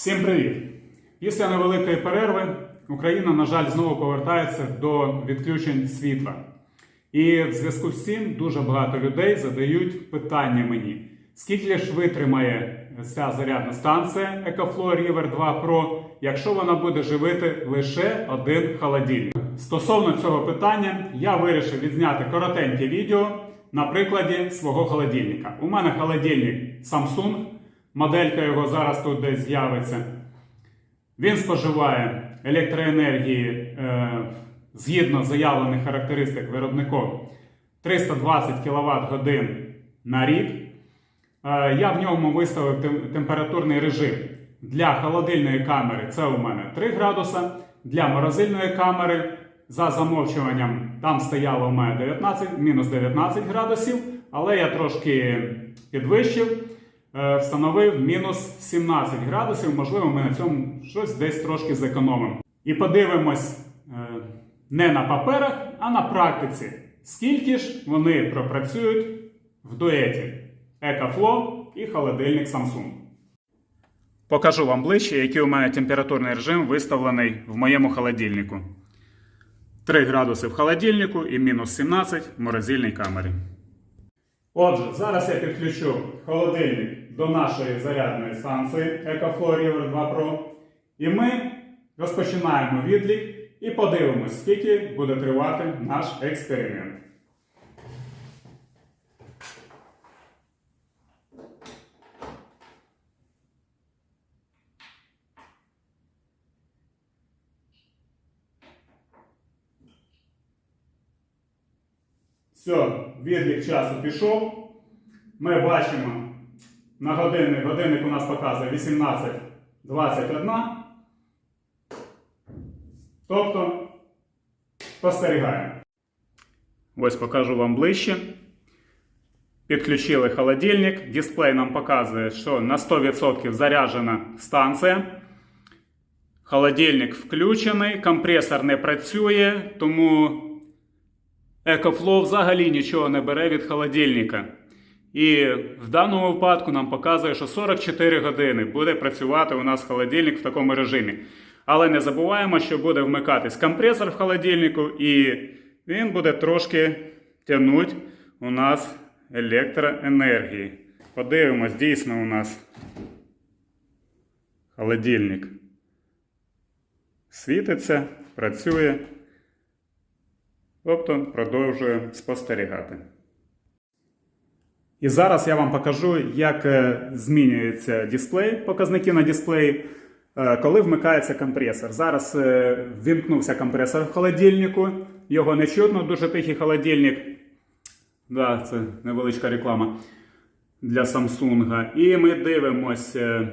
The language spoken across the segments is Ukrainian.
Всім привіт! Після невеликої перерви Україна, на жаль, знову повертається до відключень світла. І в зв'язку з цим дуже багато людей задають питання мені: скільки ж витримає ця зарядна станція EcoFlow River 2 Pro, якщо вона буде живити лише один холодильник? Стосовно цього питання, я вирішив відзняти коротеньке відео на прикладі свого холодильника. У мене холодильник Samsung, моделька його зараз тут десь з'явиться. Він споживає електроенергії е, згідно заявлених характеристик виробником 320 кВт годин на рік. Е, я в ньому виставив тем- температурний режим. Для холодильної камери це у мене 3 градуса. Для морозильної камери за замовчуванням там стояло у мене 19, мінус 19 градусів, але я трошки підвищив встановив мінус 17 градусів. Можливо, ми на цьому щось десь трошки зекономимо. І подивимось е, не на паперах, а на практиці. Скільки ж вони пропрацюють в дуеті EcoFlow і холодильник Samsung. Покажу вам ближче, який у мене температурний режим виставлений в моєму холодильнику. 3 градуси в холодильнику і мінус 17 в морозильній камері. Отже, зараз я підключу холодильник до нашої зарядної станції EcoFlow River 2 Pro. І ми розпочинаємо відлік і подивимось, скільки буде тривати наш експеримент. Все, відлік часу пішов. Ми бачимо на годинник, годинник у нас показує 18.21. Тобто спостерігаємо. Ось покажу вам ближче. Підключили холодильник. Дисплей нам показує, що на 100% заряджена станція. Холодильник включений, компресор не працює, тому EcoFlow взагалі нічого не бере від холодильника. І в даному випадку нам показує, що 44 години буде працювати у нас холодильник в такому режимі. Але не забуваємо, що буде вмикатись компресор в холодильнику, і він буде трошки тягнути у нас електроенергії. Подивимось, дійсно у нас холодильник світиться, працює. Тобто продовжує спостерігати. І зараз я вам покажу, як е, змінюється дисплей, показники на дисплеї, е, коли вмикається компресор. Зараз е, вімкнувся компресор в холодильнику, його не чутно, дуже тихий холодильник. Да, це невеличка реклама для Samsung. І ми дивимося,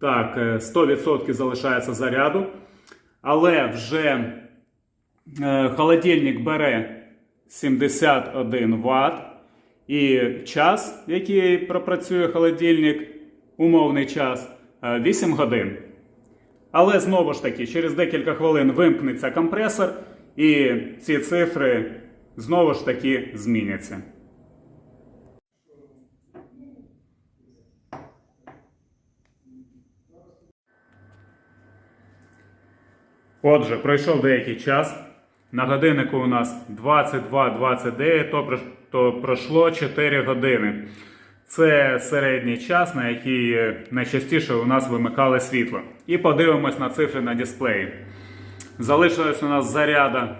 так, е, 100% залишається заряду, але вже Холодильник бере 71 Вт. І час, який пропрацює холодильник, умовний час, е, 8 годин. Але знову ж таки, через декілька хвилин вимкнеться компресор, і ці цифри знову ж таки зміняться. Отже, пройшов деякий час. На годиннику у нас 22.29, то, пройшло 4 години. Це середній час, на який найчастіше у нас вимикали світло. І подивимось на цифри на дисплеї. Залишилось у нас заряда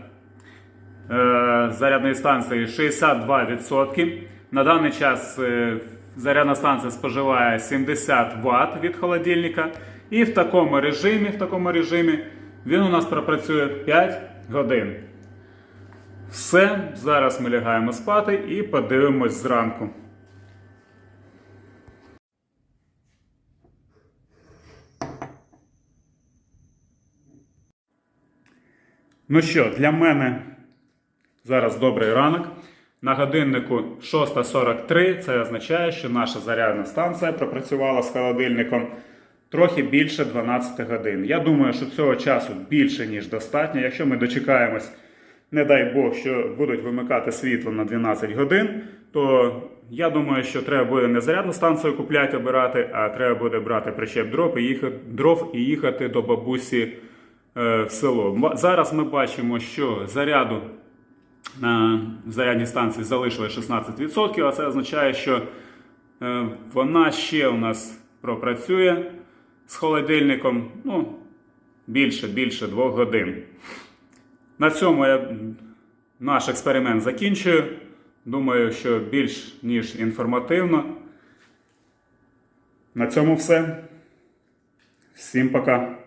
е, зарядної станції 62%. На даний час е, зарядна станція споживає 70 Вт від холодильника. І в такому режимі, в такому режимі він у нас пропрацює 5 годин. Все, зараз ми лягаємо спати і подивимось зранку. Ну що, для мене зараз добрий ранок. На годиннику 6.43. Це означає, що наша зарядна станція пропрацювала з холодильником трохи більше 12 годин. Я думаю, що цього часу більше, ніж достатньо. Якщо ми дочекаємось, не дай Бог, що будуть вимикати світло на 12 годин, то я думаю, що треба буде не зарядну станцію купляти, обирати, а треба буде брати причеп дров і їхати, дров і їхати до бабусі е, в село. Зараз ми бачимо, що заряду на зарядній станції залишилось 16%, а це означає, що е, вона ще у нас пропрацює з холодильником ну, більше, більше двох годин. На цьому я наш експеримент закінчую. Думаю, що більш ніж інформативно. На цьому все. Всім пока.